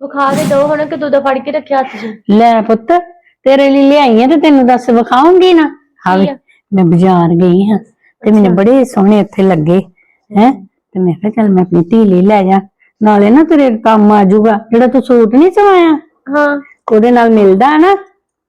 ਵਿਖਾ ਦੇ ਦੋ ਹੁਣ ਕਿ ਦੁੱਧ ਫੜ ਕੇ ਰੱਖਿਆ ਹੱਥ 'ਚ ਲੈ ਪੁੱਤ ਤੇਰੇ ਲਈ ਲਿਆਈ ਆ ਤੇ ਤੈਨੂੰ ਦੱਸ ਵਿਖਾਉਂਗੀ ਨਾ। ਹਾਂ ਆ? ਮੈਂ ਬਾਜ਼ਾਰ ਗਈ ਹਾਂ ਤੇ ਮੈਨੂੰ ਬੜੇ ਸੋਹਣੇ ਇੱਥੇ ਲੱਗੇ ਹੈ। ਤੇ ਮੈਂ ਕਿਹਾ ਚੱਲ ਮੈਂ ਆਪਣੀ ਧੀ ਲਈ ਲੈ ਜਾ। ਨਾਲੇ ਨਾ ਤੇਰੇ ਕੰਮ ਆ ਜਾਊਗਾ ਜਿਹੜਾ ਤੂੰ ਸੂਟ ਨਹੀਂ ਸਵਾਇਆ। ਹਾਂ। ਉਹਦੇ ਨਾਲ ਮਿਲਦਾ ਨਾ।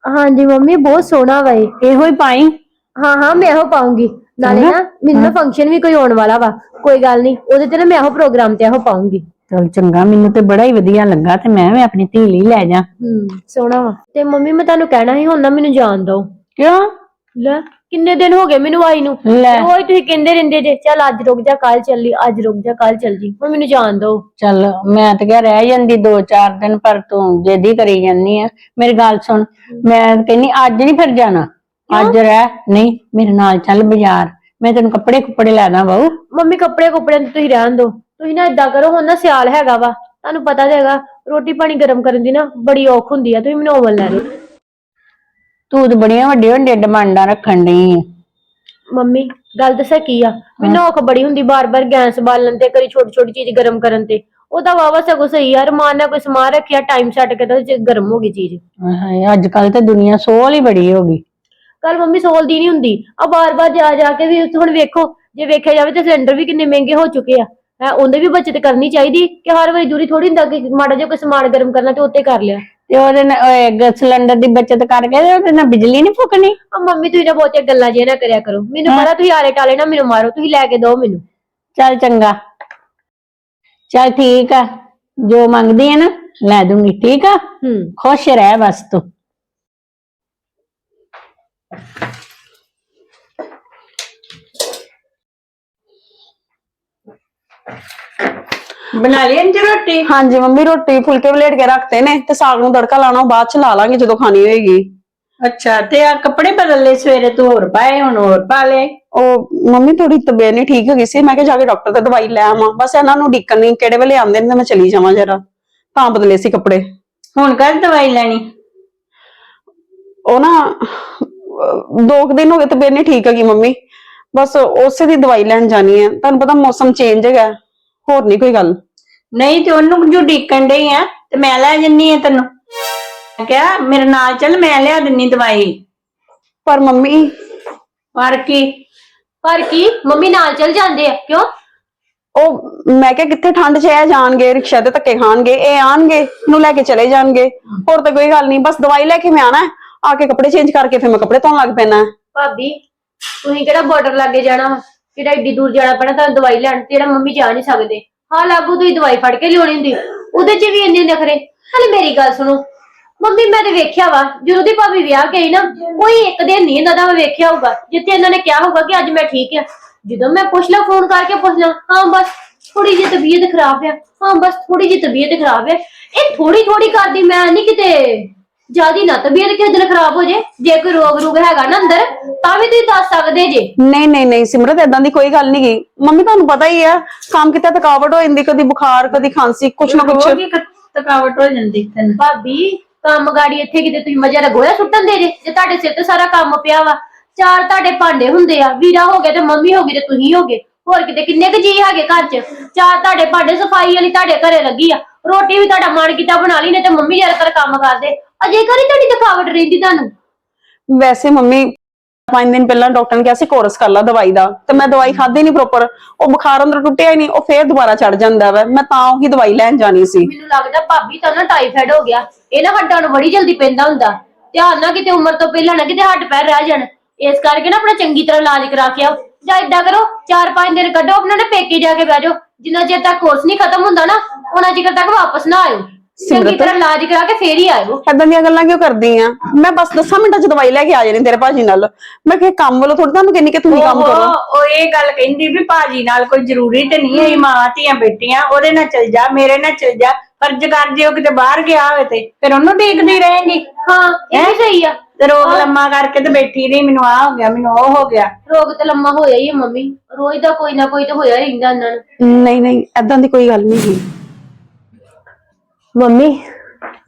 ਹਾਂਜੀ ਮੰਮੀ ਬਹੁਤ ਸੋਹਣਾ ਵਾ ਇਹ। ਇਹੋ ਹੀ ਪਾਈ। ਹਾਂ ਹਾਂ ਮੈਂ ਇਹੋ ਪਾਉਂਗੀ। ਨਾਲੇ ਨਾ ਮੈਨੂੰ ਫੰਕਸ਼ਨ ਵੀ ਕੋਈ ਆਉਣ ਵਾਲਾ ਵਾ। ਕੋਈ ਗੱਲ ਨਹੀਂ ਉਹਦੇ ਤੇ ਨਾ ਮੈਂ ਇਹੋ ਪ੍ਰੋਗਰਾਮ ਤੇ ਇਹੋ ਪਾਉਂਗੀ। ਚਲ ਚੰਗਾ ਮੈਨੂੰ ਤੇ ਬੜਾ ਹੀ ਵਧੀਆ ਲੱਗਾ ਤੇ ਮੈਂ ਵੀ ਆਪਣੀ ਧੀ ਲਈ ਲੈ ਜਾ। ਹੂੰ ਸੋਹਣਾ ਵਾ। ਤੇ ਮੰਮੀ ਮੈਂ ਤੁਹਾਨੂੰ ਕਹਿਣਾ ਸੀ ਹੁਣ ਨਾ ਮੈਨੂੰ ਜਾਣ ਦਿਓ। ਕਿਉਂ? ਲੈ ਕਿੰਨੇ ਦਿਨ ਹੋ ਗਏ ਮੈਨੂੰ ਆਈ ਨੂੰ? ਲੈ। ਰੋਜ਼ ਤੁਸੀਂ ਕਹਿੰਦੇ ਰਹਿੰਦੇ ਜੇ ਚੱਲ ਅੱਜ ਰੁਕ ਜਾ ਕੱਲ ਚੱਲੀ ਅੱਜ ਰੁਕ ਜਾ ਕੱਲ ਚੱਲ ਜੀ ਹੁਣ ਮੈਨੂੰ ਜਾਣ ਦਿਓ। ਚੱਲ ਮੈਂ ਤਾਂ ਕਿਹਾ ਰਹਿ ਜਾਂਦੀ ਦੋ ਚਾਰ ਦਿਨ ਪਰ ਤੂੰ ਜੇਦੀ ਕਰੀ ਜਾਂਦੀ ਆ। ਮੇਰੀ ਗੱਲ ਸੁਣ ਮੈਂ ਕਹਿੰਨੀ ਅੱਜ ਨਹੀਂ ਫਿਰ ਜਾਣਾ। ਅੱਜ ਰਹਿ ਨਹੀਂ ਮੇਰੇ ਨਾਲ ਚੱਲ ਬਾਜ਼ਾਰ। ਮੈਂ ਤੈਨੂੰ ਕੱਪੜੇ ਕੁੱਪੜੇ ਲੈ ਦਾਂ ਬਾਊ ਮੰਮੀ ਕੱਪੜੇ ਕੁੱਪੜੇ ਤੇ ਤੁਸੀਂ ਰਹਿਣ ਦਿਓ। ਤੁਸੀਂ ਨਾ ਏਦਾਂ ਕਰੋ ਹੁਣ ਨਾ ਸਿਆਲ ਹੈਗਾ ਵਾ। ਤੁਹਾਨੂੰ ਪਤਾ ਤਾਂ ਹੈਗਾ ਰੋਟੀ ਪਾਣੀ ਗਰਮ ਕਰਨ ਦੀ ਨਾ ਬੜੀ ਔਖ ਹੁੰਦੀ ਆ ਤੁਸੀਂ ਮੈਨੂੰ ਓਵਨ ਲੈ ਲਓ। ਤੂੰ ਤਾਂ ਬੜੀਆਂ ਵੱਡੀਆਂ ਵੱਡੀਆਂ ਡਿਮਾਂਡਾਂ ਰੱਖਣ ਡਈ ਆ। ਮੰਮੀ ਗੱਲ ਦੱਸਾਂ ਕੀ ਆ? ਮੈਨੂੰ ਔਖ ਬੜੀ ਹੁੰਦੀ ਬਾਰ-ਬਾਰ ਗੈਸ ਬਾਲਣ ਤੇ ਕਰੀ ਛੋਟੀ ਛੋਟੀ ਚੀਜ਼ ਗਰਮ ਕਰਨ ਤੇ। ਉਹ ਤਾਂ ਵਾਵਾ ਸਗੋਂ ਸਹੀ ਆ ਰਮਾਨ ਨਾਲ ਕੋਈ ਸਮਾਨ ਰੱਖਿਆ ਟਾਈਮ ਸੈੱਟ ਕੇ ਤਾਂ 'ਚ ਗਰਮ ਹੋ ਗਈ ਚੀਜ਼। ਹਾਏ ਅੱਜ ਕੱਲ ਤੇ ਦੁਨੀਆ ਸੋਲ ਹੀ ਬੜੀ ਹੋ ਗਈ। ਕੱਲ ਮੰਮੀ ਸੋਲਦੀ ਨਹੀਂ ਹੁੰਦੀ। ਆ ਬਾਰ-ਬਾਰ ਜਾ ਜਾ ਕੇ ਵੀ ਹੁਣ ਵੇਖੋ ਜੇ ਵੇਖਿਆ ਜਾਵੇ ਤੇ ਸਿਲੰਡਰ ਵੀ ਕਿੰਨੇ ਮਹਿੰਗੇ ਹੋ ਚੁੱਕੇ ਆ। ਹੈ ਉਹਦੇ ਵੀ ਬਚਤ ਕਰਨੀ ਚਾਹੀਦੀ ਕਿ ਹਰ ਵਾਰੀ ਦੂਰੀ ਥੋੜੀ ਹੁੰਦਾ ਕਿ ਮਾੜਾ ਜਿਹਾ ਕੋਈ ਸਮਾਨ ਗਰਮ ਕਰਨਾ ਤੇ ਉੱਤੇ ਕਰ ਲਿਆ। ਤੇ ਉਹਦੇ ਨਾਲ ਓਏ, ਗ- ਸਿਲੰਡਰ ਦੀ ਬੱਚਤ ਕਰਕੇ ਤੇ ਉਹਦੇ ਨਾਲ ਬਿਜਲੀ ਨਹੀਂ ਫੁਕਣੀ? ਆ ਮੰਮੀ ਤੁਸੀਂ ਨਾ ਬਹੁਤੀਆਂ ਗੱਲਾਂ ਜਿਹੀਆਂ ਨਾ ਕਰਿਆ ਕਰੋ। ਮੈਨੂੰ ਪਤਾ ਤੁਸੀਂ ਆਲੇ ਟਾਲੇ ਨਾ ਮੈਨੂੰ ਮਾਰੋ ਤੁਸੀਂ ਲੈ ਕੇ ਦਿਓ ਮੈਨੂੰ। ਚੱਲ ਚੰਗਾ। ਚੱਲ ਠੀਕ ਆ। ਜੋ ਮੰਗਦੀ ਹੈ ਨਾ ਲੈ ਦੂੰਗੀ ਠੀਕ ਆ? ਹੂੰ। ਖੁਸ਼ ਰਹਿ ਬਸ ਤੂੰ। ਬਣਾ ਲਈ ਅੰਜ ਰੋਟੀ? ਹਾਂਜੀ ਮੰਮੀ ਰੋਟੀ ਫੁਲਕੇ ਵਲੇਟ ਕੇ ਰੱਖਤੇ ਨੇ ਤੇ ਸਾਗ ਨੂੰ ਤੜਕਾ ਲਾਣਾ ਬਾਅਦ ਚ ਲਾ ਲਾਂਗੇ ਜਦੋਂ ਖਾਣੀ ਹੋਏਗੀ। ਅੱਛਾ ਤੇ ਆ ਕੱਪੜੇ ਬਦਲ ਲਏ ਸਵੇਰੇ ਤੂੰ ਹੋਰ ਪਾਏ ਹੁਣ ਹੋਰ ਪਾ ਲਏ? ਉਹ ਮੰਮੀ ਥੋੜੀ ਤਬੀਅਤ ਨਹੀਂ ਠੀਕ ਹੋ ਗਈ ਸੀ ਮੈਂ ਕਿਹਾ ਜਾ ਕੇ ਡਾਕਟਰ ਤੋਂ ਦਵਾਈ ਲੈ ਆਵਾਂ। ਬਸ ਇਹਨਾਂ ਨੂੰ ਢੀਕਣ ਨਹੀਂ ਕਿਹੜੇ ਵੇਲੇ ਆਉਂਦੇ ਨੇ ਤੇ ਮੈਂ ਚਲੀ ਜਾਵਾਂ ਜਰਾ ਤਾਂ ਬਦਲੇ ਸੀ ਕੱਪੜੇ। ਹੁਣ ਕਦ ਦਵਾਈ ਲੈਣੀ? ਉਹ ਨਾ ਅਹ, ਦੋ ਕੁ ਦਿਨ ਹੋ ਗਏ ਤਬੀਅਤ ਨਹੀਂ ਠੀਕ ਹੈਗੀ ਮੰਮੀ। ਬਸ ਉਸੇ ਦੀ ਦਵਾਈ ਲੈਣ ਜਾਣੀ ਹੈ। ਤੁਹਾਨੂੰ ਪਤਾ ਮੌਸਮ ਚੇਂਜ ਹੈਗਾ ਹੋਰ ਨਹੀਂ ਕੋਈ ਗੱਲ। ਨਹੀਂ ਤੇ ਉਹਨੂੰ ਜੋ ਡੀਕਣ ਡਈ ਆ? ਤੇ ਮੈਂ ਲੈ ਜੰਨੀ ਆ ਤੈਨੂੰ। ਮੈਂ ਕਿਹਾ ਮੇਰੇ ਨਾਲ ਚੱਲ ਮੈਂ ਲਿਆ ਦਿੰਨੀ ਦਵਾਈ। ਪਰ ਮੰਮੀ। ਪਰ ਕੀ? ਪਰ ਕੀ? ਮੰਮੀ ਨਾਲ ਚਲ ਜਾਂਦੇ ਆ। ਕਿਉਂ? ਉਹ ਮੈਂ ਕਿਹਾ ਕਿੱਥੇ ਠੰਡ 'ਚ ਇਹ ਜਾਣਗੇ ਰਿਕਸ਼ਾ ਤੇ ਧੱਕੇ ਖਾਣਗੇ ਇਹ ਆਣਗੇ ਇਹਨੂੰ ਲੈ ਕੇ ਚਲੇ ਜਾਣਗੇ। ਹੋਰ ਤਾਂ ਕੋਈ ਗੱਲ ਨਹੀਂ ਬਸ ਦਵਾਈ ਲੈ ਕੇ ਮੈਂ ਆਣਾ। ਆ ਕੇ ਕੱਪੜੇ ਚੇਂਜ ਕਰਕੇ ਫਿਰ ਮੈਂ ਕੱਪੜੇ ਧੋਣ ਲੱਗ ਪੈਣਾ। ਭਾਬੀ ਤੁਸੀਂ ਕਿਹੜਾ ਬਾਰਡਰ ਲਾਗੇ ਜਾਣਾ ਵਾ? ਕਿਹੜਾ ਏਡੀ ਦੂਰ ਜਾਣਾ ਪੈਣਾ ਤੁਹਾਨੂੰ ਦਵਾਈ ਲੈਣ ਤੇ ਜਿਹੜਾ ਮੰਮੀ ਜਾ ਨਹੀਂ ਸਕਦੇ। ਹਾਂ ਲਾਗੂ ਤੁਸੀਂ ਦਵਾਈ ਫੜ ਕੇ ਲਿਆਉਣੀ ਹੁੰਦੀ, ਉਹਦੇ 'ਚ ਵੀ ਇੰਨੇ ਨਖਰੇ ਹਲੇ ਮੇਰੀ ਗੱਲ ਸੁਣੋ, ਮੰਮੀ ਮੈਂ ਤੇ ਵੇਖਿਆ ਵਾ, ਜਦੋਂ ਦੀ ਭਾਬੀ ਵਿਆਹ ਗਈ ਨਾ ਕੋਈ ਇੱਕ ਦਿਨ ਨਹੀਂ ਇਹਨਾਂ ਦਾ ਮੈਂ ਵੇਖਿਆ ਹੋਊਗਾ, ਜਿੱਥੇ ਇਹਨਾਂ ਨੇ ਕਿਹਾ ਹੋਊਗਾ ਕਿ ਅੱਜ ਮੈਂ ਠੀਕ ਆ। ਜਦੋਂ ਮੈਂ ਪੁੱਛ ਲਾ ਫੋਨ ਕਰਕੇ ਪੁੱਛ ਲਾ, ਹਾਂ ਬਸ ਥੋੜੀ ਜਿਹੀ ਤਬੀਅਤ ਖਰਾਬ ਆ, ਹਾਂ ਬਸ ਥੋੜੀ ਜਿਹੀ ਤਬੀਅਤ ਖਰਾਬ ਆ। ਇਹ ਥੋੜੀ ਥੋੜੀ ਕਰਦੀ, ਮੈਂ ਨਹੀਂ ਕਿਤੇ ਜਿਆਦੀ ਨਾ ਤਬੀਅਤ ਕਿਸੇ ਦਿਨ ਖਰਾਬ ਹੋ ਜੇ ਜੇ ਕੋਈ ਰੋਗ ਰੂਗ ਹੈਗਾ ਨਾ ਅੰਦਰ ਤਾਂ ਵੀ ਤੁਸੀਂ ਦੱਸ ਸਕਦੇ ਜੇ। ਨਹੀਂ ਨਹੀਂ ਨਹੀਂ ਸਿਮਰਤ ਏਦਾਂ ਦੀ ਕੋਈ ਗੱਲ ਨਹੀਂ ਗਈ ਮੰਮੀ ਤੁਹਾਨੂੰ ਪਤਾ ਹੀ ਆ ਕੰਮ ਕਿਤੇ ਥਕਾਵਟ ਹੋ ਜਾਂਦੀ ਕਦੀ ਬੁਖਾਰ ਕਦੀ ਖਾਂਸੀ ਕੁਛ ਨਾ ਕੁਛ। ਰੋਜ਼ ਹੀ ਖ- ਥਕਾਵਟ ਹੋ ਜਾਂਦੀ ਤੈਨੂੰ ਭਾਬੀ ਕੰਮ ਗਾੜੀ ਇੱਥੇ ਕਿਤੇ ਤੁਸੀਂ ਮਜ਼ਾ ਰਗੋਇਆ ਸੁੱਟਣ ਦੇ ਜੇ ਜੇ ਤੁਹਾਡੇ ਸਿਰ ਤੇ ਸਾਰਾ ਕੰਮ ਪਿਆ ਵਾ। ਚਾਰ ਤੁਹਾਡੇ ਭਾਂਡੇ ਹੁੰਦੇ ਆ ਵੀਰਾ ਹੋ ਗਏ ਤੇ ਮੰਮੀ ਹੋ ਗਈ ਤੇ ਤੁਸੀਂ ਹੋ ਗਏ। ਹੋਰ ਕਿਤੇ ਕਿੰਨੇ ਕੁ ਜੀ ਹੈਗੇ ਘਰ 'ਚ? ਚਾਰ ਤੁਹਾਡੇ ਭਾਂਡੇ ਸਫ਼ਾਈ ਵਾਲੀ ਤੁਹਾਡੇ ਘਰੇ ਲੱਗੀ ਆ। ਰੋਟੀ ਵੀ ਤੁਹਾਡਾ ਮਨ ਕੀਤਾ ਬਣਾ ਲਈ ਨੇ ਤੇ ਮੰਮੀ ਜ਼ਿਆਦਾਤਰ ਕੰਮ ਕਰਦੇ। ਅਜੇ ਕਰੀ ਤੁਹਾਡੀ ਥਕਾਵਟ ਰਹਿੰਦੀ ਤੁਹਾਨੂੰ? ਵੈਸੇ ਮੰਮੀ ਪੰਜ ਦਿਨ ਪਹਿਲਾਂ ਡਾਕਟਰ ਨੇ ਕਿਹਾ ਸੀ ਕੋਰਸ ਕਰ ਲਾ ਦਵਾਈ ਦਾ ਤੇ ਮੈਂ ਦਵਾਈ ਖਾਧੀ ਨਹੀਂ ਪ੍ਰੋਪਰ ਉਹ ਬੁਖਾਰ ਅੰਦਰ ਟੁੱਟਿਆ ਹੀ ਨਹੀਂ ਉਹ ਫੇਰ ਦੁਬਾਰਾ ਚੜ ਜਾਂਦਾ ਵਾ ਮੈਂ ਤਾਂ ਉਹੀ ਦਵਾਈ ਲੈਣ ਜਾਣੀ ਸੀ। ਮੈਨੂੰ ਲੱਗਦਾ ਭਾਬੀ ਤਾਂ ਨਾ ਟਾਈਫਾਇਡ ਹੋ ਗਿਆ ਇਹ ਨਾ ਹੱਡਾਂ ਨੂੰ ਬੜੀ ਜਲਦੀ ਪੈਂਦਾ ਹੁੰਦਾ। ਧਿਆਨ ਨਾਲ ਕਿਤੇ ਉਮਰ ਤੋਂ ਪਹਿਲਾਂ ਨਾ ਕਿਤੇ ਹੱਡ ਪੈਰ ਰਹਿ ਜਾਣ ਇਸ ਕਰਕੇ ਨਾ ਆਪਣਾ ਚੰਗੀ ਤਰ੍ਹਾਂ ਇਲਾਜ ਕਰਾ ਕੇ ਆਓ। ਜਾਂ ਏਦਾਂ ਕਰੋ ਚਾਰ ਪੰਜ ਦਿਨ ਕੱਢੋ ਆਪਣੇ ਨਾ ਪੇਕੇ ਜਾ ਕੇ ਬਹਿ ਜਾਓ। ਜਿੰਨਾ ਚਿਰ ਤੱਕ ਕੋਰਸ ਨਹੀਂ ਖਤਮ ਹੁੰਦਾ ਨਾ ਉਹਨਾਂ ਚਿਰ ਤੱਕ ਵਾਪਸ ਨਾ ਆਇਓ। ਚੰਗੀ ਸਿਮਰਤ। ਤਰ੍ਹਾਂ ਇਲਾਜ ਕਰਾ ਕੇ ਫੇਰ ਹੀ ਆਇਓ ਏਦਾਂ ਦੀਆਂ ਗੱਲਾਂ ਕਿਉਂ ਕਰਦੀ ਆ? ਮੈਂ ਬਸ 10 ਮਿੰਟਾਂ ਚ ਦਵਾਈ ਲੈ ਕੇ ਆ ਜਾਣੀ ਤੇਰੇ ਭਾਜੀ ਨਾਲ। ਮੈਂ ਕਿ ਕੰਮ ਵੱਲੋਂ ਥੋੜੀ ਤੁਹਾਨੂੰ ਕਹਿੰਨੀ ਕਿ ਤੁਸੀਂ ਕੰਮ ਕਰੋ। ਉਹ ਉਹ ਇਹ ਗੱਲ ਕਹਿੰਦੀ ਵੀ ਭਾਜੀ ਨਾਲ ਕੋਈ ਜ਼ਰੂਰੀ ਤੇ ਨਹੀਂ ਹੈ ਮਾਂ ਧੀਆਂ ਬੇਟੀਆਂ ਉਹਦੇ ਨਾਲ ਚਲ ਜਾ ਮੇਰੇ ਨਾਲ ਚਲ ਜਾ ਫਰਜ਼ ਕਰ ਜੇ ਉਹ ਕਿਤੇ ਬਾਹਰ ਗਿਆ ਹੋਵੇ ਤੇ ਫਿਰ ਉਹਨੂੰ ਦੇਖਦੀ ਰਹੇਗੀ। ਹਾਂ ਇਹ ਵੀ ਸਹੀ ਆ। ਤੇ ਰੋਗ ਲੰਮਾ ਕਰਕੇ ਤੇ ਬੈਠੀ ਰਹੀ ਮੈਨੂੰ ਆ ਹੋ ਗਿਆ ਮੈਨੂੰ ਉਹ ਹੋ ਗਿਆ। ਰੋਗ ਤੇ ਲੰਮਾ ਹੋਇਆ ਹੀ ਹੈ ਮੰਮੀ। ਰੋਜ਼ ਦਾ ਕੋਈ ਨਾ ਕੋਈ ਤਾਂ ਹੋਇਆ ਹੀ ਰਹਿੰਦਾ ਇਹਨਾਂ ਨੂੰ। ਨਹੀਂ ਨਹੀਂ ਏਦਾਂ ਦੀ ਕੋਈ ਗੱਲ ਨਹੀਂ ਸੀ ਮੰਮੀ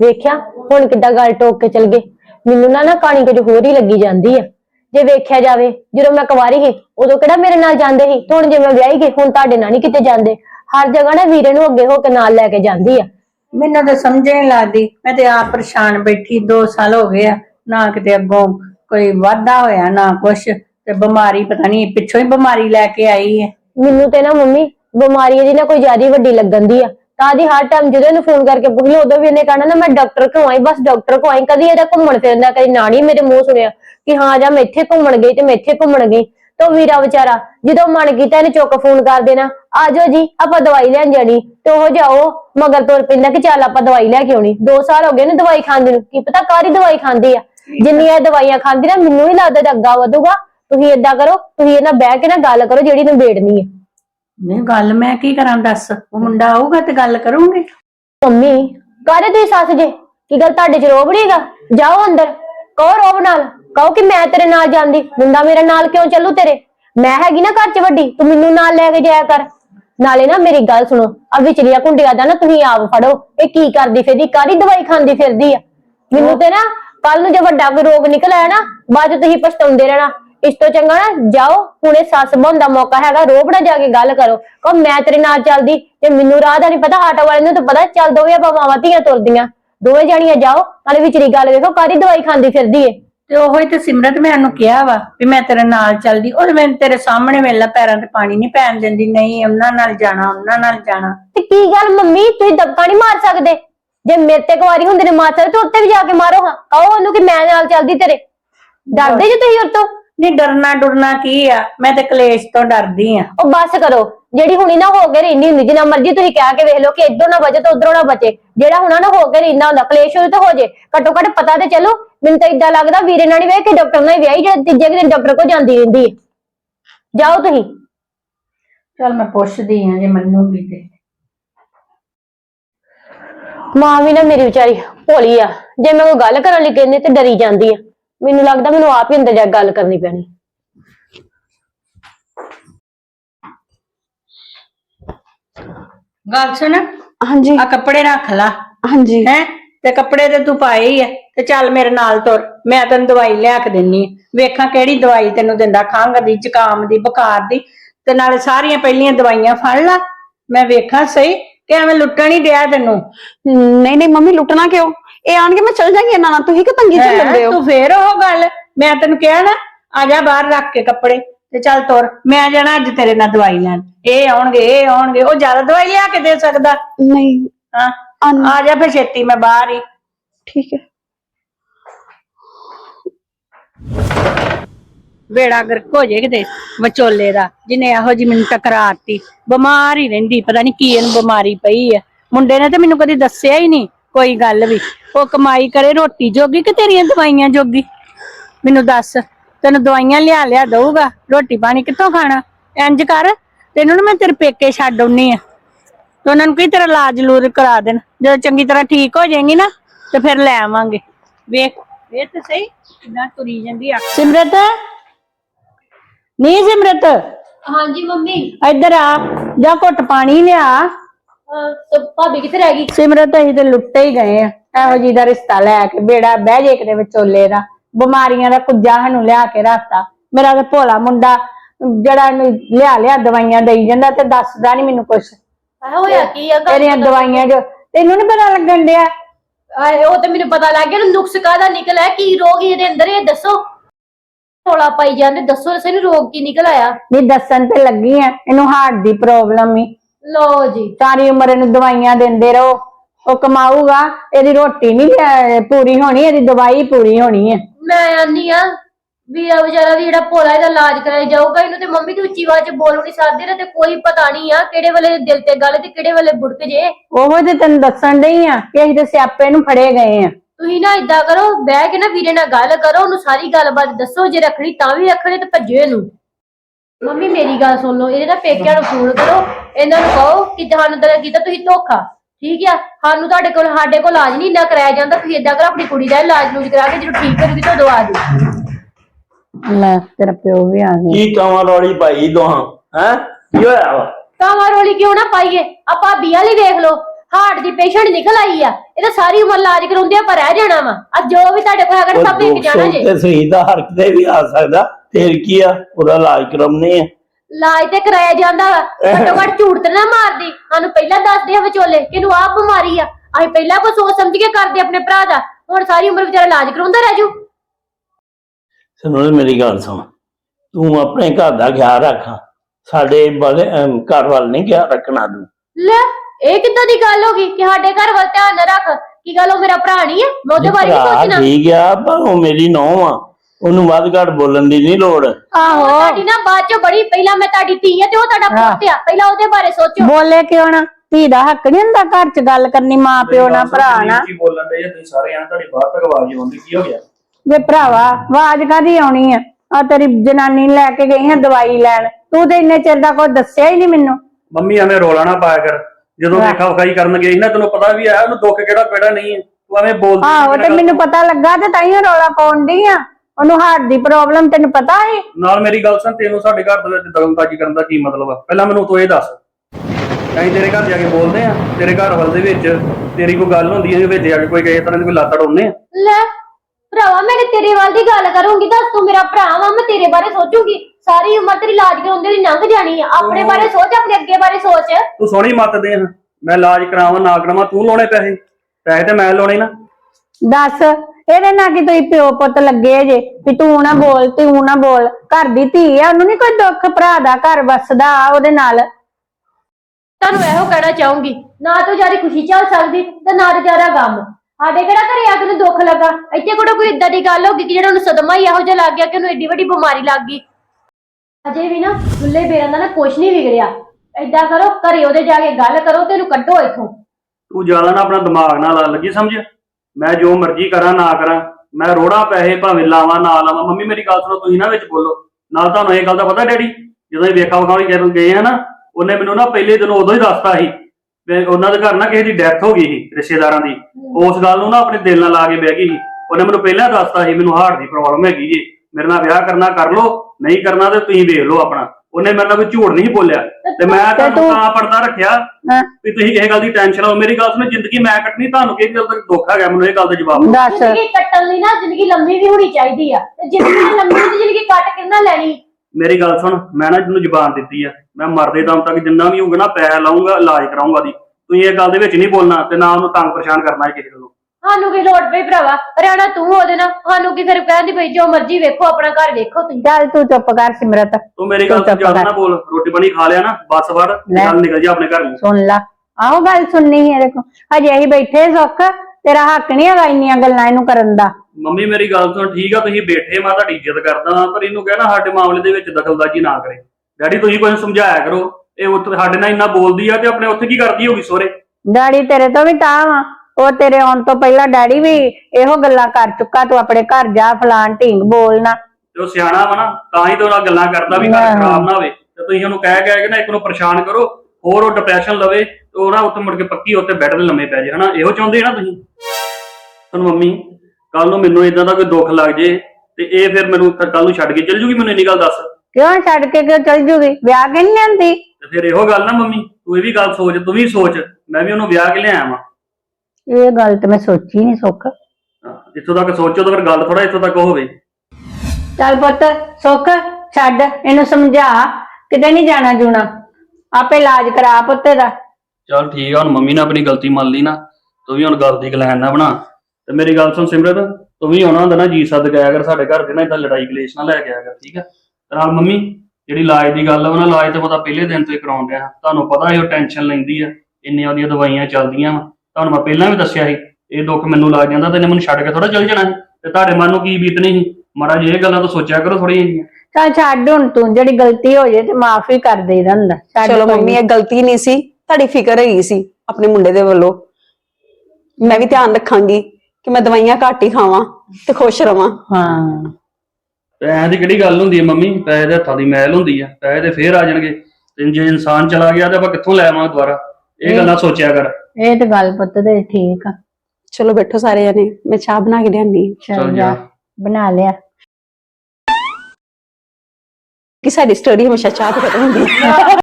ਵੇਖਿਆ ਹੁਣ ਕਿੱਦਾਂ ਗੱਲ ਟੋਕ ਕੇ ਚਲ ਗਏ। ਮੈਨੂੰ ਨਾ ਨਾ ਕਹਾਣੀ ਕੁਝ ਹੋਰ ਹੀ ਲੱਗੀ ਜਾਂਦੀ ਆ। ਜੇ ਵੇਖਿਆ ਜਾਵੇ ਜਦੋਂ ਮੈਂ ਕੁਵਾਰੀ ਸੀ ਉਦੋਂ ਕਿਹੜਾ ਮੇਰੇ ਨਾਲ ਜਾਂਦੇ ਸੀ? ਤੇ ਹੁਣ ਜੇ ਮੈਂ ਵਿਆਹੀ ਗਈ ਹੁਣ ਤੁਹਾਡੇ ਨਾਲ ਨਹੀਂ ਕਿਤੇ ਜਾਂਦੇ। ਹਰ ਜਗ੍ਹਾ ਨਾ ਵੀਰੇ ਨੂੰ ਅੱਗੇ ਹੋ ਕੇ ਨਾਲ ਲੈ ਕੇ ਜਾਂਦੀ ਆ। ਮੈਨੂੰ ਤਾਂ ਸਮਝ ਨਹੀਂ ਲੱਗਦੀ। ਮੈਂ ਤੇ ਆਪ ਪਰੇਸ਼ਾਨ ਬੈਠੀ 2 ਸਾਲ ਹੋ ਗਏ ਆ ਨਾ ਕਿਤੇ ਅੱਗੋਂ ਕੋਈ ਵਾਧਾ ਹੋਇਆ ਨਾ ਕੁਛ। ਤੇ ਬਿਮਾਰੀ ਪਤਾ ਨਹੀਂ ਪਿੱਛੋਂ ਹੀ ਬਿਮਾਰੀ ਲੈ ਕੇ ਆਈ ਹੈ ਮੈਨੂੰ ਤੇ ਨਾ ਮੰਮੀ ਬਿਮਾਰੀ ਇਹਦੀ ਨਾ ਕੋਈ ਜ਼ਿਆਦਾ ਵੱਡੀ ਲੱਗਣ ਦੀ ਆ। ਤਾਂ ਦੀ ਹਰ ਟਾਈਮ ਜਦੋਂ ਇਹਨੂੰ ਫੋਨ ਕਰਕੇ ਪੁੱਛ ਲਓ ਉਦੋਂ ਵੀ ਇਹਨੇ ਕਹਿਣਾ ਨਾ, ਮੈਂ ਡਾਕਟਰ ਕੋਲ ਆਈ, ਬਸ ਡਾਕਟਰ ਕੋਲ ਆਈ, ਕਦੀ ਇਹਦਾ ਘੁੰਮਣ ਫਿਰਨ ਦਾ ਕਦੀ ਨਾਣੀ ਮੇਰੇ ਮੂੰਹ ਸੁਣਿਆ ਕਿ ਹਾਂ, ਜਾ ਮੈਂ ਇੱਥੇ ਘੁੰਮਣ ਗਈ ਤੇ ਮੈਂ ਇੱਥੇ ਘੁੰਮਣ ਗਈ। ਤੇ ਵੀਰਾ ਵਿਚਾਰਾ ਜਦੋਂ ਮਨ ਕੀਤਾ ਇਹਨੇ ਚੁੱਕ ਫੋਨ ਕਰ ਦੇਣਾ, ਆ ਜਾਓ ਜੀ, ਆਪਾਂ ਦਵਾਈ ਲੈਣ ਜਾਣੀ। ਤੇ ਉਹ ਜਾਓ, ਮਗਰ ਤੁਰ ਪੈਂਦਾ ਕਿ ਚੱਲ ਆਪਾਂ ਦਵਾਈ ਲੈ ਕੇ ਆਉਣੀ। 2 ਸਾਲ ਹੋ ਗਏ ਨੇ ਦਵਾਈ ਖਾਂਦੇ ਨੂੰ, ਕੀ ਪਤਾ ਕਾਹਦੀ ਦਵਾਈ ਖਾਂਦੀ ਆ। ਜਿੰਨੀਆਂ ਦਵਾਈਆਂ ਖਾਂਦੀ ਨਾ, ਮੈਨੂੰ ਨਹੀਂ ਲੱਗਦਾ ਇਹਦਾ ਅੱਗਾ ਵਧੂਗਾ। ਤੁਸੀਂ ਏਦਾਂ ਕਰੋ, ਤੁਸੀਂ ਇਹਨਾਂ ਬਹਿ ਕੇ ਨਾ ਗੱਲ ਕਰੋ ਜਿਹੜੀ ਨੂੰ ਵੇੜਨੀ ਹੈ ਨਹੀਂ, ਗੱਲ ਮੈਂ ਕੀ ਕਰਾਂ ਦੱਸ? ਉਹ ਮੁੰਡਾ ਆਊਗਾ ਤੇ ਗੱਲ ਕਰੂੰਗੀ। ਮੰਮੀ ਕਾਹਦੇ ਤੁਸੀਂ ਸੱਸ ਜੇ। ਕੀ ਗੱਲ ਤੁਹਾਡੇ ਚ ਰੋਬ ਨੀ ਜਾਓ ਅੰਦਰ। ਕਹੋ ਰੋਬ ਨਾਲ। ਕਹੋ ਕਿ ਮੈਂ ਤੇਰੇ ਨਾਲ ਜਾਂਦੀ। ਮੁੰਡਾ ਮੇਰੇ ਨਾਲ ਕਿਉਂ ਚੱਲੂ ਤੇਰੇ? ਮੈਂ ਹੈਗੀ ਨਾ ਘਰ ਚ ਵੱਡੀ, ਤੂੰ ਮੈਨੂੰ ਨਾਲ ਲੈ ਕੇ ਜਾਇਆ ਕਰ। ਨਾਲੇ ਨਾ ਮੇਰੀ ਗੱਲ ਸੁਣੋ ਆ ਵਿਚਲੀਆਂ ਕੁੰਡੀਆਂ ਦਾ ਨਾ ਤੁਸੀਂ ਆਪ ਫੜੋ। ਇਹ ਕੀ ਕਰਦੀ ਫਿਰਦੀ, ਕਾਹਦੀ ਦਵਾਈ ਖਾਂਦੀ ਫਿਰਦੀ ਆ? ਮੈਨੂੰ ਤੇ ਨਾ ਕੱਲ ਨੂੰ ਜੇ ਵੱਡਾ ਕੋਈ ਰੋਗ ਨਿਕਲ ਆਇਆ ਨਾ, ਬਾਅਦ ਚ ਤੁਸੀਂ ਪਛਤਾਉਂਦੇ ਰਹਿਣਾ। ਇਸ ਤੋਂ ਚੰਗਾ ਨਾ ਜਾਓ ਹੁਣੇ ਸੱਸ ਬਣ ਦਾ ਮੌਕਾ ਹੈਗਾ ਰੋਬ ਨਾ ਜਾ ਕੇ ਗੱਲ ਕਰੋ। ਕਹੋ ਮੈਂ ਤੇਰੇ ਨਾਲ ਚੱਲਦੀ ਤੇ ਮੈਨੂੰ ਰਾਹ ਦਾ ਨਹੀਂ ਪਤਾ ਆਟੋ ਵਾਲੇ ਨੂੰ ਤਾਂ ਪਤਾ ਚੱਲ ਦੋਵੇਂ ਆਪਾਂ ਮਾਵਾਂ ਧੀਆਂ ਤੁਰਦੀਆਂ। ਦੋਵੇਂ ਜਾਣੀਆਂ ਜਾਓ ਨਾਲੇ ਵਿਚਲੀ ਗੱਲ ਵੇਖੋ ਕਾਹਦੀ ਦਵਾਈ ਖਾਂਦੀ ਫਿਰਦੀ ਏ। ਤੇ ਉਹੋ ਹੀ ਤੇ ਸਿਮਰਤ ਮੈਂ ਉਹਨੂੰ ਕਿਹਾ ਵਾ ਵੀ ਮੈਂ ਤੇਰੇ ਨਾਲ ਚੱਲਦੀ ਉਹ ਮੈਂ ਤੇਰੇ ਸਾਹਮਣੇ ਵੇਲਾ ਪੈਰਾਂ ਤੇ ਪਾਣੀ ਨਹੀਂ ਪੈਣ ਦਿੰਦੀ ਨਹੀਂ ਉਹਨਾਂ ਨਾਲ ਜਾਣਾ ਉਹਨਾਂ ਨਾਲ ਜਾਣਾ। ਤੇ ਕੀ ਗੱਲ ਮੰਮੀ ਤੁਸੀਂ ਦਬਕਾ ਨਹੀਂ ਮਾਰ ਸਕਦੇ? ਜੇ ਮੇਰੇ ਤੇ ਕੁਆਰੀ ਹੁੰਦੇ ਨੇ ਮਾਰ ਸਕਦੇ ਤੇ ਉੱਤੇ ਵੀ ਜਾ ਕੇ ਮਾਰੋ ਹਾਂ। ਕਹੋ ਉਹਨੂੰ ਕਿ ਮੈਂ ਨਾਲ ਚੱਲਦੀ ਤੇਰੇ। ਡਰਦੇ ਜੇ ਤੁਸੀਂ ਉਹ ਤੋਂ ਨਹੀਂ ਡਰਨਾ ਡਰਨਾ ਕੀ ਆ? ਮੈਂ ਤੇ ਕਲੇਸ਼ ਤੋਂ ਡਰਦੀ ਆ। ਉਹ ਬਸ ਕਰੋ। ਜਿਹੜੀ ਹੁਣੀ ਨਾ ਹੋ ਕੇ ਰਹਿੰਦੀ ਹੁੰਦੀ ਜਿੰਨਾ ਮਰਜ਼ੀ ਤੁਸੀਂ ਕਹਿ ਕੇ ਵੇਖ ਲਓ ਕਿ ਇੱਧਰੋਂ ਨਾ ਬਚੇ ਤੇ ਉਧਰੋਂ ਨਾ ਬਚੇ। ਜਿਹੜਾ ਹੁਣਾ ਨਾ ਹੋ ਕੇ ਰਹਿੰਦਾ ਹੁੰਦਾ ਕਲੇਸ਼ ਹੋਏ ਤਾਂ ਹੋ ਜੇ। ਘੱਟੋ ਘੱਟ ਪਤਾ ਤੇ ਚਲੋ ਮੈਨੂੰ ਤਾਂ ਇਦਾਂ ਲੱਗਦਾ ਵੀਰੇ ਨਾਲ ਨਹੀਂ ਵੇਖ ਕੇ ਡਾਕਟਰ ਨਾਲ ਹੀ ਵਿਆਹੀ ਜੇ ਤੀਜੇ ਕੁ ਦਿਨ ਡਾਕਟਰ ਕੋਲ ਜਾਂਦੀ ਰਹਿੰਦੀ ਹੈ ਜਾਓ ਤੁਸੀਂ। ਚਲ ਮੈਂ ਪੁੱਛਦੀ ਆ ਜੇ ਮੰਨੂਗੀ ਤੇ। ਮਾਂ ਵੀ ਨਾ ਮੇਰੀ ਵਿਚਾਰੀ ਭੋਲੀ ਆ। ਜੇ ਮੈਂ ਕੋਈ ਗੱਲ ਕਰਨ ਲਈ ਕਹਿੰਦੀ ਤੇ ਡਰੀ ਜਾਂਦੀ ਆ। ਮੈਨੂੰ ਲੱਗਦਾ ਮੈਨੂੰ ਆਪ ਹੀ ਅੰਦਰ ਜਾ ਕੇ ਗੱਲ ਕਰਨੀ ਪੈਣੀ। ਗੱਲ ਸੁਣ। ਹਾਂਜੀ। ਆ ਕੱਪੜੇ ਰੱਖ ਲਾ। ਹਾਂਜੀ। ਹੈ? ਤੇ ਕੱਪੜੇ ਤੇ ਤੂੰ ਪਾਏ ਹੀ ਆ। ਤੇ ਚੱਲ ਮੇਰੇ ਨਾਲ ਤੁਰ। ਮੈਂ ਤੈਨੂੰ ਦਵਾਈ ਲਿਆ ਕੇ ਦਿੰਨੀ ਆਂ। ਵੇਖਾਂ ਕਿਹੜੀ ਦਵਾਈ ਤੈਨੂੰ ਦਿੰਦਾ। ਖੰਘ ਦੀ ਜ਼ੁਕਾਮ ਦੀ ਬੁਖਾਰ ਦੀ। ਤੇ ਨਾਲੇ ਸਾਰੀਆਂ ਪਹਿਲੀਆਂ ਦਵਾਈਆਂ ਫੜ ਲਾ। ਮੈਂ ਵੇਖਾਂ ਸਹੀ ਕਿ ਐਵੇਂ ਲੁੱਟਣ ਹੀ ਡਿਆ ਤੈਨੂੰ। ਨਹੀਂ ਨਹੀਂ ਮੰਮੀ ਲੁੱਟਣਾ ਕਿਉਂ? ਇਹ ਆਣ ਕੇ ਮੈਂ ਚਲ ਜਾਗੀ ਇਹਨਾਂ ਨਾਲ। ਤੁਸੀਂ ਕਿ ਤੰਗੀ ਚ? ਲੈਂਦੇ ਹੋ? ਤੂੰ ਫੇਰ ਉਹ ਗੱਲ ਮੈਂ ਤੈਨੂੰ ਕਿਹਾ ਨਾ ਆ ਜਾ ਬਾਹਰ ਰੱਖ ਕੇ ਕੱਪੜੇ ਤੇ ਚੱਲ ਤੁਰ। ਮੈਂ ਜਾਣਾ ਅੱਜ ਤੇਰੇ ਨਾਲ ਦਵਾਈ ਲੈਣ। ਇਹ ਆਉਣਗੇ ਇਹ ਆਉਣਗੇ ਉਹ ਜ਼ਿਆਦਾ ਦਵਾਈ ਲਿਆ ਕੇ ਦੇ ਸਕਦਾ। ਨਹੀਂ। ਹਾਂ ਆ ਜਾ ਫੇਰ ਛੇਤੀ ਮੈਂ ਬਾਹਰ ਹੀ। ਠੀਕ ਹੈ। ਵੇੜਾ ਗਰਕ ਹੋ ਜੇ ਕਿਤੇ ਵਿਚੋਲੇ ਦਾ ਜਿਹਨੇ ਇਹੋ ਜੀ ਮੈਨੂੰ ਟਕਰਾਤੀ। ਬਿਮਾਰ ਹੀ ਰਹਿੰਦੀ ਪਤਾ ਨਹੀਂ ਕੀ ਇਹਨੂੰ ਬਿਮਾਰੀ ਪਈ ਆ। ਮੁੰਡੇ ਨੇ ਤੇ ਮੈਨੂੰ ਕਦੀ ਦੱਸਿਆ ਹੀ ਨਹੀਂ। ਕੋਈ ਗੱਲ ਵੀ। ਉਹ ਕਮਾਈ ਕਰੇ ਰੋਟੀ ਜੋਗੀ ਕਿ ਤੇਰੀਆਂ ਦਵਾਈਆਂ ਜੋਗੀ? ਮੈਨੂੰ ਦੱਸ ਤੈਨੂੰ ਦਵਾਈਆਂ ਲਿਆ ਲਿਆ ਦਊਗਾ। ਰੋਟੀ ਪਾਣੀ ਕਿੱਥੋਂ ਖਾਣਾ? ਇੰਜ ਕਰ ਤੈਨੂੰ ਨਾ ਮੈਂ ਤੇਰੇ ਪੇਕੇ ਛੱਡ ਆਉਣੀ ਆ। ਤੇ ਉਹਨਾਂ ਨੂੰ ਕੀ ਤੇਰਾ ਇਲਾਜ ਲੂਜ ਕਰਾ ਦੇਣ। ਜਦੋਂ ਚੰਗੀ ਤਰ੍ਹਾਂ ਠੀਕ ਹੋ ਜਾਏਗੀ ਨਾ ਤੇ ਫਿਰ ਲੈ ਆਵਾਂਗੇ। ਵੇਖ ਵੇਖ ਤੇ ਸਹੀ ਕਿੰਨਾ ਤੁਰੀ ਜਾਂਦੀ ਆ। ਸਿਮਰਤ? ਨਹੀਂ ਸਿਮਰਤ? ਹਾਂਜੀ ਮੰਮੀ। ਇੱਧਰ ਆ ਜਾ ਘੁੱਟ ਪਾਣੀ ਲਿਆ। ਭਾਬੀ ਕਿੱਥੇ ਰਹਿ ਗਈ? ਸਿਮਰਤ ਅਸੀਂ ਤੇ ਲੁੱਟੇ ਹੀ ਗਏ ਆ। ਇਹੋ ਜੀ ਦਾ ਰਿਸ਼ਤਾ ਲੈ ਕੇ ਬੇੜਾ ਬਹਿ ਜੇ ਕਿਤੇ ਵਿਚੋਲੇ ਦਾ। ਬਿਮਾਰੀਆਂ ਦਾ ਕੁੱਜਾ ਸਾਨੂੰ ਲਿਆ ਕੇ ਰੱਖਤਾ। ਮੇਰਾ ਤੇ ਭੋਲਾ ਮੁੰਡਾ ਜਿਹੜਾ ਇਹਨੂੰ ਲਿਆ ਲਿਆ ਦਵਾਈਆਂ ਦੇਈ ਜਾਂਦਾ ਤੇ ਦੱਸਦਾ ਨਹੀਂ ਮੈਨੂੰ ਕੁਛ। ਆਹ ਹੋਇਆ ਕੀ ਆ ਘਰ ਤੇਰੀਆਂ ਦਵਾਈਆਂ ਜੋ ਤੈਨੂੰ ਨਹੀਂ ਪਤਾ ਲੱਗਣ ਡਿਆ? ਆਏ ਉਹ ਤੇ ਮੈਨੂੰ ਪਤਾ ਲੱਗ ਗਿਆ ਨੁਕਸ ਕਾਹਦਾ ਨਿਕਲਿਆ ਕੀ ਰੋਗ ਇਹਦੇ ਅੰਦਰ? ਇਹ ਦੱਸੋ। ਥੋੜਾ ਪਾਈ ਜਾਂਦੇ ਦੱਸੋ ਸੈਨੂੰ ਰੋਗ ਕੀ ਨਿਕਲ ਆਇਆ? ਨਹੀਂ ਦੱਸਣ ਤੇ ਲੱਗੀ ਆ। ਇਹਨੂੰ ਹਾਰਟ ਦੀ ਪ੍ਰੋਬਲਮ ਹੀ ਲੋ ਜੀ ਸਾਰੀ ਉਮਰ ਇਹਨੂੰ ਦਵਾਈਆਂ ਦਿੰਦੇ ਰਹੋ। ਉਹ ਕਮਾਊਗਾ ਇਹਦੀ ਰੋਟੀ ਨਹੀਂ ਪੂਰੀ ਹੋਣੀ ਇਹਦੀ ਦਵਾਈ ਪੂਰੀ ਹੋਣੀ ਹੈ। ਮੈਂ ਆਨੀ ਆ ਵੀਰਾ ਵਿਚਾਰਾ ਵੀ ਜਿਹੜਾ ਭੋਲਾ ਇਹਦਾ ਇਲਾਜ ਕਰਾਇਆ ਜਾਊਗਾ ਇਹਨੂੰ ਤੇ ਮੰਮੀ ਤੂੰ ਉੱਚੀ ਆਵਾਜ਼ ਚ ਬੋਲ ਨਹੀਂ ਸਕਦੀ ਨਾ ਤੇ ਕੋਈ ਪਤਾ ਨਹੀਂ ਆ ਕਿਹੜੇ ਵੇਲੇ ਦਿਲ ਤੇ ਗੱਲ ਤੇ ਕਿਹੜੇ ਵੇਲੇ ਬੁੜਕ ਜੇ। ਉਹੋ ਤੇ ਤੈਨੂੰ ਦੱਸਣ ਡਈ ਆ ਕਿ ਅਸੀਂ ਤੇ ਸਿਆਪੇ ਨੂੰ ਫੜੇ ਗਏ ਆ। ਤੁਸੀਂ ਨਾ ਇਦਾਂ ਕਰੋ ਬਹਿ ਕੇ ਨਾ ਵੀਰੇ ਨਾਲ ਗੱਲ ਕਰੋ ਉਹਨੂੰ ਸਾਰੀ ਗੱਲਬਾਤ ਦੱਸੋ ਜੇ ਰੱਖਣੀ ਤਾਂ ਵੀ ਰੱਖਣੀ ਤੇ ਭੱਜੋ ਇਹਨੂੰ। ਮੰਮੀ ਮੇਰੀ ਗੱਲ ਸੁਣ ਲਓ ਇਹਦੇ ਨਾ ਪੇਕਿਆਂ ਨੂੰ ਫੋਨ ਕਰੋ ਇਹਨਾਂ ਨੂੰ ਕਹੋ ਕਿ ਤੁਹਾਨੂੰ ਤਾਂ ਕੀਤਾ ਤੁਸੀਂ ਧੋਖਾ ਠੀਕ ਆ? ਸਾਨੂੰ ਤੁਹਾਡੇ ਕੋਲ ਸਾਡੇ ਕੋਲ ਇਲਾਜ ਨਹੀਂ ਇੰਨਾ ਕਰਾਇਆ ਜਾਂਦਾ ਤੁਸੀਂ ਇਦਾਂ ਕਰੋ ਆਪਣੀ ਕੁੜੀ ਦਾ ਇਲਾਜ ਲੂਜ ਕਰਾ ਕੇ ਜਦੋਂ ਠੀਕ ਕਰੂਗੀ ਤਾਂ ਦਵਾ ਦਿਓ ਲੈ ਤੇਰਾ ਪਿਓ ਵੀ ਆ ਗਿਆ। ਕੀ ਕਾਵਾਂ ਰੌਲੀ ਪਾਈ ਦੋਹਾਂ ਹੈ? ਕੀ ਹੋਇਆ ਵਾ? ਕਾਵਾਂ ਰੋਲੀ ਕਿਉਂ ਨਾ ਪਾਈਏ? ਆ ਭਾਬੀ ਵਾਲੀ ਵੇਖ ਲਓ ਹਾਰਟ ਦੀ ਪੇਸ਼ੈਂਟ ਨਿਕਲ ਆਈ ਆ ਇਹਦਾ ਸਾਰੀ ਉਮਰ ਇਲਾਜ ਕਰਾਉਂਦੇ ਆ ਪਰ ਰਹਿ ਜਾਣਾ ਵਾ। ਅੱਜ ਜੋ ਵੀ ਤੁਹਾਡੇ ਕੋਲ ਹੈਗਾ ਨਾ ਸਭ ਵੇਖ ਜਾਣਾ ਜੇ ਤੇ ਸਹੀ ਦਾ ਹਰਕ ਤੇ ਵੀ ਆ ਸਕਦਾ। ਫੇਰ ਕੀ ਆ? ਉਹਦਾ ਇਲਾਜ ਕਰਾਉਣੇ ਆ। ਇਲਾਜ ਤੇ ਕਰਾਇਆ ਜਾਂਦਾ ਵਾ। ਘੱਟੋ ਘੱਟ ਝੂਠ ਤੇ ਨਾ ਮਾਰਦੀ। ਸਾਨੂੰ ਪਹਿਲਾਂ ਦੱਸਦੇ ਆ ਵਿਚੋਲੇ ਕਿ ਇਹਨੂੰ ਆਹ ਬਿਮਾਰੀ ਆ। ਅਸੀਂ ਪਹਿਲਾਂ ਕੋ ਸੋਚ ਸਮਝ ਕੇ ਕਰਦੇ ਆਪਣੇ ਭਰਾ ਦਾ। ਹੁਣ ਸਾਰੀ ਉਮਰ ਵਿਚਾਰਾ ਇਲਾਜ ਕਰਾਉਂਦਾ ਰਹਿ ਜੂ। ਸੁਣੋ ਮੇਰੀ ਗੱਲ ਸੁਣ। ਤੂੰ ਆਪਣੇ ਘਰ ਦਾ ਖਿਆਲ ਰੱਖ। ਸਾਡੇ ਅਮ, ਘਰ ਵੱਲ ਨਹੀਂ ਖਿਆਲ ਰੱਖਣਾ ਤੂੰ। ਲੈ ਇਹ ਕਿੱਦਾਂ ਦੀ ਗੱਲ ਹੋ ਗਈ ਕਿ ਸਾਡੇ ਘਰ ਵੱਲ ਧਿਆਨ ਨਾ ਰੱਖ? ਕੀ ਗੱਲ ਉਹ ਮੇਰਾ ਭਰਾ ਨਹੀਂ ਹੈ ਮੈਂ ਉਹਦੇ ਬਾਰੇ ਨਹੀਂ ਭਰਾ ਸੋਚਣਾ। ਠੀਕ ਆ ਪਰ ਉਹ ਮੇਰੀ ਨੌਂ ਆ। ਉਹਨੂੰ ਵੱਧ ਘੱਟ ਬੋਲਣ ਦੀ ਨਹੀਂ ਲੋੜ। ਆਹੋ। ਤੁਹਾਡੀ ਨਾ ਬਾਅਦ ਚ ਬੜੀ ਪਹਿਲਾਂ ਮੈਂ ਤੁਹਾਡੀ ਧੀ ਹੈ ਤੇ ਉਹ ਤੁਹਾਡਾ ਪੁੱਤ ਆ। ਪਹਿਲਾਂ ਉਹਦੇ ਬਾਰੇ ਸੋਚੋ। ਬੋਲੇ ਕਿਉਂ ਨਾ? ਧੀ ਦਾ ਹੱਕ ਨਹੀਂ ਹੁੰਦਾ ਘਰ 'ਚ ਗੱਲ ਕਰਨੀ ਮਾਂ ਪਿਓ ਨਾਲ ਭਰਾ ਨਾਲ। ਕੀ ਬੋਲਣ ਦੇ ਤੁਸੀਂ ਸਾਰੇ ਆਂ ਤੁਹਾਡੀ ਬਾਹਰ ਤੱਕ ਆਵਾਜ਼ ਆਉਂਦੀ ਕੀ ਹੋ ਗਿਆ? ਵੇ ਭਰਾਵਾ ਆਵਾਜ਼ ਕਾਦੀ ਆਉਣੀ ਆ? ਆ ਤੇਰੀ ਜਨਾਨੀ ਨੂੰ ਲੈ ਕੇ ਗਈ ਹੈ ਦਵਾਈ ਲੈਣ। ਤੂੰ ਤੇ ਇੰਨੇ ਚਿਰ ਦਾ ਕੋਈ ਦੱਸਿਆ ਹੀ ਨਹੀਂ ਮੈਨੂੰ। ਮੰਮੀ ਐਵੇਂ ਰੋਲਾ ਨਾ ਪਾਇਆ ਕਰ। ਜਦੋਂ। ਵੇਖਾ ਵਿਖਾਈ ਕਰਨ ਗਈ ਸੀ ਨਾ ਤੈਨੂੰ ਪਤਾ ਵੀ ਆ ਉਹਨੂੰ ਦੁੱਖ ਕਿਹੜਾ ਪੈੜਾ ਨਹੀਂ ਹੈ। ਤੂੰ ਐਵੇਂ ਬੋਲਦੀ ਆਹੋ ਤੇ ਮੈਨੂੰ ਪਤਾ ਲੱਗਾ ਤੇ ਤਾਈਓ ਰੌਲਾ ਪਾਉਣ ਡਈ ਆ। ਉਹਨੂੰ ਹਾਰਟ ਦੀ ਪ੍ਰੋਬਲਮ ਤੈਨੂੰ ਪਤਾ ਹੈ ਨਾਲ। ਮੇਰੀ ਗੱਲ ਸੁਣ ਤੈਨੂੰ ਸਾਡੇ ਘਰ ਦੇ ਵਿੱਚ ਦਖਲਅੰਦਾਜ਼ੀ ਕਰਨ ਦਾ ਕੀ ਮਤਲਬ ਆ? ਪਹਿਲਾਂ ਮੈਨੂੰ ਤੂੰ ਇਹ ਦੱਸ। ਅਸੀਂ ਤੇਰੇ ਘਰ ਜਾ ਕੇ ਬੋਲਦੇ ਆ ਤੇਰੇ ਘਰ ਵੱਲ ਦੇ ਵਿੱਚ ਤੇਰੀ ਕੋਈ ਗੱਲ ਹੁੰਦੀ ਹੈ ਵਿੱਚ ਜਾ ਕੇ ਕੋਈ ਕਿਸੇ ਤਰ੍ਹਾਂ ਦੀ ਕੋਈ ਲੱਤ ਡਾਉਂਦੇ ਆ? ਲੈ ਭਰਾਵਾ ਮੈਂ ਤੇ ਤੇਰੇ ਵੱਲ ਦੀ ਗੱਲ ਕਰੂੰਗੀ ਦੱਸ ਤੂੰ ਮੇਰਾ ਭਰਾ ਵਾ ਮੈਂ ਤੇਰੇ ਬਾਰੇ ਸੋਚੂਗੀ। ਸਾਰੀ ਉਮਰ ਤੇਰੀ ਇਲਾਜ ਕਰਾਉਂਦੇ ਦੀ ਲੰਘ ਜਾਣੀ ਆ। ਆਪਣੇ ਬਾਰੇ ਸੋਚ ਆਪਣੇ ਅੱਗੇ ਬਾਰੇ ਸੋਚ। ਤੂੰ ਸੋਹਣੀ ਮੱਤ ਦੇ ਆ। ਮੈਂ ਇਲਾਜ ਕਰਾਵਾਂ ਨਾ ਕਰਾਵਾਂ ਤੂੰ ਲਾਉਣੇ ਪੈਸੇ। ਪੈਸੇ ਤੇ ਮੈਂ ਲਾਉਣੇ ਨਾ। ਦੱਸ। ਇਹਦੇ ਨਾਲ ਕਿ ਤੁਸੀਂ ਪਿਓ ਪੁੱਤ ਲੱਗੇ ਜੇ ਵੀ ਤੂੰ ਨਾ ਬੋਲ ਤੂੰ ਨਾ ਬੋਲ। ਘਰ ਦੀ ਧੀ ਆ ਉਹਨੂੰ ਨਹੀਂ ਕੋਈ ਦੁੱਖ ਭਰਾ ਦਾ ਘਰ ਵਸਦਾ ਉਹਦੇ ਨਾਲ? ਤੁਹਾਨੂੰ ਇਹੋ ਕਹਿਣਾ ਚਾਹੂੰਗੀ ਨਾ ਤੂੰ ਜ਼ਿਆਦਾ ਖੁਸ਼ੀ ਚੱਲ ਸਕਦੀ ਤੇ ਨਾ ਤੇ ਜ਼ਿਆਦਾ ਗਮ। ਸਾਡੇ ਕਿਹੜਾ ਘਰੇ ਆ ਕੇ ਉਹਨੂੰ ਦੁੱਖ ਲੱਗਾ? ਇੱਥੇ ਕੋਲ ਕੋਈ ਇਦਾਂ ਦੀ ਗੱਲ ਹੋ ਗਈ ਕਿ ਜਿਹੜਾ ਉਹਨੂੰ ਸਦਮਾ ਹੀ ਇਹੋ ਜਿਹਾ ਲੱਗ ਗਿਆ ਕਿ ਉਹਨੂੰ ਏਡੀ ਵੱਡੀ ਬਿਮਾਰੀ ਲੱਗ ਗਈ? ਅਜੇ ਵੀ ਨਾ ਦੁੱਲੇ ਬੇਰਾਂ ਦਾ ਨਾ ਕੁਛ ਨਹੀਂ ਵਿਗੜਿਆ। ਏਦਾਂ ਕਰੋ ਘਰੇ ਉਹਦੇ ਜਾ ਕੇ ਗੱਲ ਕਰੋ ਤੇ ਇਹਨੂੰ ਕੱਢੋ ਇੱਥੋਂ। ਤੂੰ ਜ਼ਿਆਦਾ ਨਾ ਆਪਣਾ ਦਿਮਾਗ ਨਾਲ ਲਾ ਲੱਗੀ ਸਮਝ? ਮੈਂ ਜੋ ਮਰਜ਼ੀ ਕਰਾਂ ਨਾ ਕਰਾਂ ਮੈਂ ਰੋੜਾ ਪੈਸੇ ਭਾਵੇਂ ਲਾਵਾਂ ਨਾ ਲਾਵਾਂ। ਮੰਮੀ ਮੇਰੀ ਗੱਲ ਸੁਣੋ ਤੁਸੀਂ ਨਾ ਵਿੱਚ ਬੋਲੋ। ਨਾਲ ਤੁਹਾਨੂੰ ਇਹ ਗੱਲ ਦਾ ਪਤਾ ਡੈਡੀ ਜਦੋਂ ਇਹ ਵੇਖਾ ਵਿਖਾਈ ਕਰਨ ਗਏ ਆ ਨਾ ਉਹਨੇ ਮੈਨੂੰ ਨਾ ਪਹਿਲੇ ਦਿਨ ਉਦੋਂ ਹੀ ਦੱਸਤਾ ਸੀ ਵੀ ਉਹਨਾਂ ਦੇ ਘਰ ਨਾ ਕਿਸੇ ਦੀ ਡੈਥ ਹੋ ਗਈ ਸੀ ਰਿਸ਼ਤੇਦਾਰਾਂ ਦੀ। ਉਸ ਗੱਲ ਨੂੰ ਨਾ ਆਪਣੇ ਦਿਲ ਨਾਲ ਲਾ ਕੇ ਬਹਿ ਗਈ ਸੀ। ਉਹਨੇ ਮੈਨੂੰ ਪਹਿਲਾਂ ਦੱਸਤਾ ਸੀ ਮੈਨੂੰ ਹਾਰਟ ਦੀ ਪ੍ਰੋਬਲਮ ਹੈਗੀ ਜੀ। ਮੇਰੇ ਨਾਲ ਵਿਆਹ ਕਰਨਾ ਕਰ ਲਓ ਨਹੀਂ ਕਰਨਾ ਤੇ ਤੁਸੀਂ ਵੇਖ ਲਓ ਆਪਣਾ। ਉਹਨੇ ਮੇਰੇ ਨਾਲ ਕੋਈ ਝੂਠ ਨਹੀਂ ਬੋਲਿਆ। ਤੇ ਮੈਂ ਤੇ ਤੁਹਾਨੂੰ ਤੂੰ- ਤਾਂ ਪਰਦਾ ਰੱਖਿਆ ਹਾਂ। ਵੀ ਤੁਸੀਂ ਕਿਸੇ ਗੱਲ ਦੀ ਟੈਨਸ਼ਨ ਲਓ। ਮੇਰੀ ਗੱਲ ਸੁਣੋ ਜ਼ਿੰਦਗੀ ਮੈਂ ਕੱਟਣੀ ਤੁਹਾਨੂੰ ਕਿਹੜੀ ਗੱਲ ਦਾ ਦੁੱਖ ਹੈਗਾ? ਮੈਨੂੰ ਇਹ ਗੱਲ ਦਾ ਜਵਾਬ ਦਿਓ। ਦੱਸ। ਜ਼ਿੰਦਗੀ ਕੱਟਣ ਲਈ ਨਾ ਜ਼ਿੰਦਗੀ ਲੰਮੀ ਵੀ ਹੋਣੀ ਚਾਹੀਦੀ ਆ। ਤੇ ਜ਼ਿੰਦਗੀ ਲੰਮੀ ਦੀ ਜ਼ਿੰਦਗੀ ਕੱਟ ਕੇ ਨਾ ਲੈਣੀ। ਮੇਰੀ ਗੱਲ ਸੁਣ ਮੈਂ ਨਾ ਜਿਹਨੂੰ ਜ਼ੁਬਾਨ ਦਿੱਤੀ ਆ। ਮੈਂ ਮਰਦੇ ਦਮ ਤੱਕ ਜਿੰਨਾ ਵੀ ਹੋਊਗਾ ਨਾ ਪੈਸਾ ਲਾਉਂਗਾ ਇਲਾਜ ਕਰਾਉਂਗਾ ਦੀ ਤੁਸੀਂ ਇਹ ਗੱਲ ਦੇ ਵਿੱਚ ਨਹੀਂ ਬੋਲਣਾ ਤੇ ਨਾ ਉਹਨੂੰ ਤੰਗ ਪਰੇਸ਼ਾਨ ਕਰਨਾ ਹੈ ਕਿਸੇ ਨੂੰ ਸਾਨੂੰ ਕੀ ਲੋੜ ਪਈ ਭਰਾਵਾ? ਰਹਿਣਾ ਤੂੰ ਉਹਦੇ ਨਾਲ ਸਾਨੂੰ ਕੀ ਫਿਰ ਕਹਿੰਦੀ ਪਈ ਜੋ ਮਰਜ਼ੀ ਵੇਖੋ ਆਪਣਾ ਘਰ ਵੇਖੋ ਤੁਸੀਂ। ਚੱਲ ਤੂੰ ਚੁੱਪ ਕਰ ਸਿਮਰਤ। ਤੂੰ ਮੇਰੀ ਗੱਲ ਤੂੰ ਜ਼ਿਆਦਾ। ਨਾ ਬੋਲ ਰੋਟੀ ਪਾਣੀ ਖਾ ਲਿਆ ਨਾ ਬਸ ਵੜ ਲੈ। ਚੱਲ ਨਿਕਲ ਜਾ ਆਪਣੇ ਘਰ ਨੂੰ। ਸੁਣ ਲਾ। ਆਹੋ ਗੱਲ ਸੁਣਨੀ ਹੈ ਦੇਖੋ ਹਜੇ ਅਸੀਂ ਬੈਠੇ ਸੁੱਖ ਤੇਰਾ ਹੱਕ ਨਹੀਂ ਹੈਗਾ ਇੰਨੀਆਂ ਗੱਲਾਂ ਇਹਨੂੰ ਕਰਨ ਦਾ। ਮੰਮੀ ਮੇਰੀ ਗੱਲ ਸੁਣ ਠੀਕ ਆ ਤੁਸੀਂ ਬੈਠੇ ਮੈਂ ਤੁਹਾਡੀ ਇੱਜ਼ਤ ਕਰਦਾ ਪਰ ਇਹਨੂੰ ਕਹਿਣਾ ਸਾਡੇ ਮਾਮਲੇ ਦੇ ਵਿੱਚ ਦਖਲਅੰਦਾਜ਼ੀ ਨਾ ਕਰੇ। ਡੈਡੀ ਤੁਸੀਂ ਕੋਈ ਸਮਝਾਇਆ ਕਰੋ। ਇਹ ਉੱਥੇ ਸਾਡੇ ਨਾਲ ਇੰਨਾ ਬੋਲਦੀ ਆ ਤੇ ਆਪਣੇ ਉੱਥੇ ਕੀ ਕਰਦੀ ਹੋਗੀ ਸੋਰੇ ਡੈਡੀ ਤੇਰੇ ਤੋਂ ਵੀ ਤਾਂ ਵਾ। ਉਹ ਤੇਰੇ ਆਉਣ ਤੋਂ ਪਹਿਲਾਂ ਡੈਡੀ ਵੀ ਇਹੋ ਗੱਲਾਂ ਕਰ ਚੁੱਕਾ ਤੂੰ ਆਪਣੇ ਘਰ ਜਾ ਫਲਾਣ ਢੀਂਗ ਬੋਲਣਾ ਤੇ ਉਹ ਸਿਆਣਾ ਵਾ ਨਾ ਤਾਂ ਹੀ ਤੇ ਗੱਲਾਂ ਕਰਦਾ ਵੀ ਘਰ। ਖਰਾਬ ਨਾ ਹੋਵੇ। ਤੇ ਤੁਸੀਂ ਉਹਨੂੰ ਕਹਿ ਕਹਿ ਕੇ ਨਾ ਇੱਕ ਨੂੰ ਪਰੇਸ਼ਾਨ ਕਰੋ ਹੋਰ ਉਹ ਡਿਪਰੈਸ਼ਨ ਲਵੇ ਤੇ ਉਹ ਨਾ ਉੱਥੇ ਮੁੜ ਕੇ ਪੱਕੀ ਉੱਤੇ ਬੈੱਡ ਤੇ ਲੰਮੇ ਪੈ ਜੇ ਹਨਾ? ਇਹੋ ਚਾਹੁੰਦੇ ਨਾ ਤੁਸੀਂ? ਤੁਹਾਨੂੰ ਮੰਮੀ ਕੱਲ ਨੂੰ ਮੈਨੂੰ ਇਦਾਂ ਦਾ ਕੋਈ ਦੁੱਖ ਲੱਗ ਜੇ ਤੇ ਇਹ ਫਿਰ ਮੈਨੂੰ ਕੱਲ ਨੂੰ ਛੱਡ ਕੇ ਚਲ ਜੂਗੀ ਮੈਨੂੰ ਇੰਨੀ ਗੱਲ ਦੱਸ? ਕਿਉਂ ਛੱਡ ਕੇ ਕਿਉਂ ਚਲ ਜੂਗੀ? ਵਿਆਹ ਕੇ ਨਹੀਂ ਜਾਂਦੀ ਤੇ ਫਿਰ ਇਹੋ ਗੱਲ ਨਾ ਮੰਮੀ ਤੂੰ ਇਹ ਵੀ ਗੱਲ ਸੋਚ ਤੂੰ ਵੀ ਸੋਚ ਮੈਂ ਵੀ ਉਹਨੂੰ ਵਿਆਹ ਕੇ ਲਿਆਇਆ ਵਾਂ। ਇਹ ਗੱਲ ਤੇ ਮੈਂ ਸੋਚੀ ਨਹੀਂ ਸੁੱਖ। ਹਾਂ, ਇੱਥੋਂ ਤੱਕ ਸੋਚੋ ਤਾਂ ਫਿਰ ਗੱਲ ਥੋੜਾ ਇੱਥੋਂ ਤੱਕ ਹੋਵੇ। ਚੱਲ ਪੁੱਤ ਸੁੱਖ ਛੱਡ ਇਹਨੂੰ ਸਮਝਾ ਕਿਤੇ ਨਹੀਂ ਜਾਣਾ ਜੂਣਾ। ਆਪੇ ਇਲਾਜ ਕਰਾ ਪੁੱਤੇ ਦਾ। ਚਲ ਠੀਕ ਆ ਹੁਣ ਮੰਮੀ ਨੇ ਆਪਣੀ ਗਲਤੀ ਮੰਨ ਲਈ ਨਾ ਤੂੰ ਵੀ ਹੁਣ ਗਲਤੀ ਗਲੈਨ ਨਾ ਬਣਾ। ਤੇ ਮੇਰੀ ਗੱਲ ਸੁਣ ਸਿਮਰਤ ਤੂੰ ਵੀ ਆਉਣਾ ਹੁੰਦਾ ਨਾ ਜੀ ਸੱਦ ਕੇ ਆਇਆ ਕਰ ਸਾਡੇ ਘਰ ਦੇ ਨਾ ਇਦਾਂ ਲੜਾਈ ਕਲੇਸ਼ ਨਾ ਲੈ ਕੇ ਆਇਆ ਕਰ ਠੀਕ ਆ? ਤੇ ਨਾਲ ਮੰਮੀ ਜਿਹੜੀ ਇਲਾਜ ਦੀ ਗੱਲ ਆ ਉਹਨਾਂ ਇਲਾਜ ਤੇ ਪਤਾ ਪਹਿਲੇ ਦਿਨ ਤੋਂ ਹੀ ਕਰਾਉਣ ਡਿਆ ਤੁਹਾਨੂੰ ਪਤਾ ਹੈ ਉਹ ਟੈਨਸ਼ਨ ਲੈਂਦੀ ਆ ਇੰਨੀਆਂ ਉਹਦੀਆਂ ਦਵਾਈਆਂ ਚੱਲਦੀਆਂ ਵਾ। ਤੁਹਾਨੂੰ ਮੈਂ ਪਹਿਲਾਂ ਵੀ ਦੱਸਿਆ ਸੀ ਇਹ ਦੁੱਖ ਮੈਨੂੰ ਲੱਗ ਜਾਂਦਾ ਤੇ ਇਹਨੇ ਮੈਨੂੰ ਛੱਡ ਕੇ ਥੋੜਾ ਚੱਲ ਜਾਣਾ ਸੀ। ਤੇ ਤੁਹਾਡੇ ਮਨ ਨੂੰ ਕੀ ਬੀਤਣੀ ਸੀ? ਮਾੜਾ ਜਿਹਾ ਇਹ ਗੱਲਾਂ ਤਾਂ ਸੋਚਿਆ ਕਰੋ ਥੋੜੀਆਂ ਜਿਹੀਆਂ। ਚੱਲ ਛੱਡ ਹੁਣ ਤੂੰ ਜਿਹੜੀ ਗਲਤੀ ਹੋ ਜੇ ਤੇ ਮਾਫ ਹੀ ਕਰ ਦੇਈਦਾ ਹੁੰਦਾ ਛੱਡ ਚਲੋ ਕੋਈ ਮੰਮੀ। ਇਹ ਗਲਤੀ ਨਹੀਂ ਸੀ ਤੁਹਾਡੀ ਫਿਕਰ ਹੈਗੀ ਸੀ ਆਪਣੇ ਮੁੰਡੇ ਦੇ ਵੱਲੋਂ। ਮੈਂ ਵੀ ਧਿਆਨ ਰੱਖਾਂਗੀ ਕਿ ਮੈਂ ਦਵਾਈਆਂ ਘੱਟ ਹੀ ਖਾਵਾਂ ਤੇ ਖੁਸ਼ ਰਵਾਂ। ਹਾਂ। ਪੈਸੇ ਦੀ ਕਿਹੜੀ ਗੱਲ ਹੁੰਦੀ ਹੈ ਮੰਮੀ? ਪੈਸੇ ਦੇ ਹੱਥਾਂ ਦੀ ਮੈਲ ਹੁੰਦੀ ਆ ਪੈਸੇ ਤੇ ਫੇਰ ਆ ਜਾਣਗੇ। ਤੇ ਜੇ ਇਨਸਾਨ ਚਲਾ ਗਿਆ ਤੇ ਆਪਾਂ ਕਿੱਥੋਂ ਲੈ ਆਵਾਂਗੇ ਦੁਬਾਰਾ? ਇਹ ਗੱਲਾਂ ਸੋਚਿਆ ਕਰ। ਇਹ ਤੇ ਗੱਲ ਪੁੱਤ ਦੇ ਠੀਕ ਆ। ਚਲੋ ਬੈਠੋ ਸਾਰੇ ਜਣੇ ਮੈਂ ਚਾਹ ਬਣਾ ਕੇ ਲਿਆਨੀ ਚੱਲ ਜਾ ਜਾ। ਬਣਾ ਲਿਆ। ਕਿ ਸਾਡੀ ਸਟੋਰੀ ਹਮੇਸ਼ਾ ਚਾਹ ਤੇ ਖਤਮ ਹੁੰਦੀ ਹੈ।